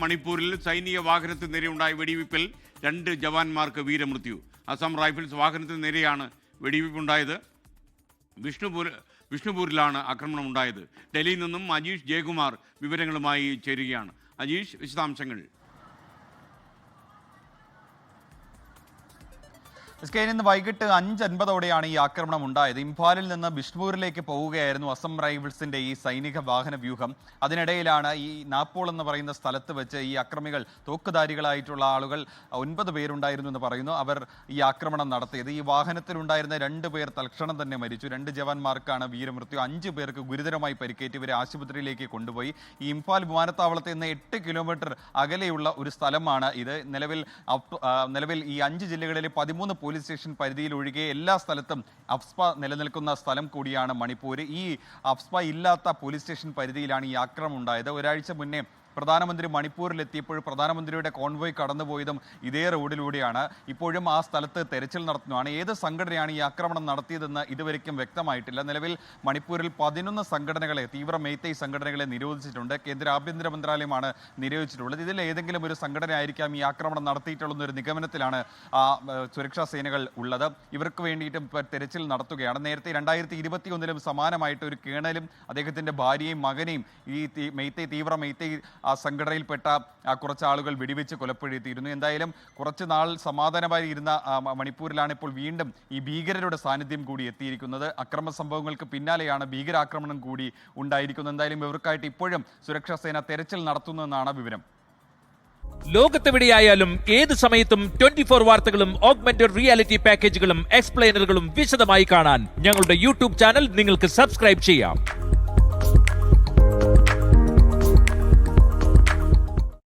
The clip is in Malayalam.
മണിപ്പൂരിൽ സൈനിക വാഹനത്തിന് നേരെയുണ്ടായ വെടിവയ്പിൽ രണ്ട് ജവാന്മാർക്ക് വീരമൃത്യു. അസം റൈഫിൾസ് വാഹനത്തിന് നേരെയാണ് വെടിവയ്പുണ്ടായത്. വിഷ്ണുപൂർ വിഷ്ണുപൂരിലാണ് ആക്രമണം ഉണ്ടായത് ഡൽഹിയിൽ നിന്നും അജീഷ് ജയകുമാർ വിവരങ്ങളുമായി ചേരുകയാണ്. അജീഷ് വിശദാംശങ്ങൾ. എസ് കെ ഇന്ന് വൈകിട്ട് അഞ്ച് അൻപതോടെയാണ് ഈ ആക്രമണം ഉണ്ടായത്. ഇംഫാലിൽ നിന്ന് ബിഷ്ണൂരിലേക്ക് പോവുകയായിരുന്നു അസം റൈഫിൾസിന്റെ ഈ സൈനിക വാഹന വ്യൂഹം. അതിനിടയിലാണ് ഈ നാപ്പോൾ എന്ന് പറയുന്ന സ്ഥലത്ത് വെച്ച് ഈ അക്രമികൾ തോക്കുധാരികളായിട്ടുള്ള ആളുകൾ ഒൻപത് പേരുണ്ടായിരുന്നു എന്ന് പറയുന്നു. അവർ ഈ ആക്രമണം നടത്തിയത്. ഈ വാഹനത്തിലുണ്ടായിരുന്ന രണ്ട് പേർ തൽക്ഷണം തന്നെ മരിച്ചു. രണ്ട് ജവാന്മാർക്കാണ് വീരമൃത്യു. അഞ്ച് പേർക്ക് ഗുരുതരമായി പരിക്കേറ്റ് ഇവരെ ആശുപത്രിയിലേക്ക് കൊണ്ടുപോയി. ഈ ഇംഫാൽ വിമാനത്താവളത്തിൽ നിന്ന് എട്ട് കിലോമീറ്റർ അകലെയുള്ള ഒരു സ്ഥലമാണ് ഇത്. നിലവിൽ നിലവിൽ ഈ അഞ്ച് ജില്ലകളിലെ പതിമൂന്ന് പോലീസ് സ്റ്റേഷൻ പരിധിയിൽ ഒഴികെ എല്ലാ സ്ഥലത്തും അഫ്സ്പ നിലനിൽക്കുന്ന സ്ഥലം കൂടിയാണ് മണിപ്പൂർ ഈ അഫ്സ്പ ഇല്ലാത്ത പോലീസ് സ്റ്റേഷൻ പരിധിയിലാണ് ഈ ആക്രമണം ഉണ്ടായത്. ഒരാഴ്ച മുന്നേ പ്രധാനമന്ത്രി മണിപ്പൂരിലെത്തിയപ്പോൾ പ്രധാനമന്ത്രിയുടെ കോൺവോയ് കടന്നുപോയതും ഇതേ റോഡിലൂടെയാണ്. ഇപ്പോഴും ആ സ്ഥലത്ത് തെരച്ചിൽ നടത്തുന്നതാണ്. ഏത് സംഘടനയാണ് ഈ ആക്രമണം നടത്തിയതെന്ന് ഇതുവരെയ്ക്കും വ്യക്തമായിട്ടില്ല. നിലവിൽ മണിപ്പൂരിൽ പതിനൊന്ന് സംഘടനകളെ തീവ്ര മേത്തൈ സംഘടനകളെ നിരോധിച്ചിട്ടുണ്ട്. കേന്ദ്ര ആഭ്യന്തര മന്ത്രാലയമാണ് നിരോധിച്ചിട്ടുള്ളത്. ഇതിൽ ഏതെങ്കിലും ഒരു സംഘടന ആയിരിക്കാം ഈ ആക്രമണം നടത്തിയിട്ടുള്ളൊരു നിഗമനത്തിലാണ് സുരക്ഷാ സേനകൾ ഉള്ളത്. ഇവർക്ക് വേണ്ടിയിട്ടും തെരച്ചിൽ നടത്തുകയാണ്. നേരത്തെ രണ്ടായിരത്തി ഇരുപത്തി ഒന്നിലും സമാനമായിട്ട് ഒരു കേണലും അദ്ദേഹത്തിന്റെ ഭാര്യയും മകനെയും ഈ മെയ്ത്തൈ തീവ്ര മെയ്ത്തൈ ആ സംഘടനയിൽപ്പെട്ട കുറച്ച് ആളുകൾ വെടിവെച്ച് കൊലപ്പെടുത്തിയിരുന്നു. എന്തായാലും കുറച്ച് നാൾ സമാധാനമായി ഇരുന്ന മണിപ്പൂരിലാണ് ഇപ്പോൾ വീണ്ടും ഈ ഭീകരരുടെ സാന്നിധ്യം കൂടി എത്തിയിരിക്കുന്നത്. അക്രമ സംഭവങ്ങൾക്ക് പിന്നാലെയാണ് ഭീകരാക്രമണം കൂടി ഉണ്ടായിരിക്കുന്നത്. എന്തായാലും ഇവർക്കായിട്ട് ഇപ്പോഴും സുരക്ഷാ സേന തെരച്ചിൽ നടത്തുന്നതെന്നാണ് വിവരം. ലോകത്തെവിടെയായാലും ഏത് സമയത്തും ട്വന്റി ഫോർ വാർത്തകളും ഓഗ്മെന്റഡ് റിയാലിറ്റി പാക്കേജുകളും എക്സ്പ്ലെയിനറുകളും വിശദമായി കാണാൻ ഞങ്ങളുടെ യൂട്യൂബ് ചാനൽ നിങ്ങൾക്ക് സബ്സ്ക്രൈബ് ചെയ്യാം.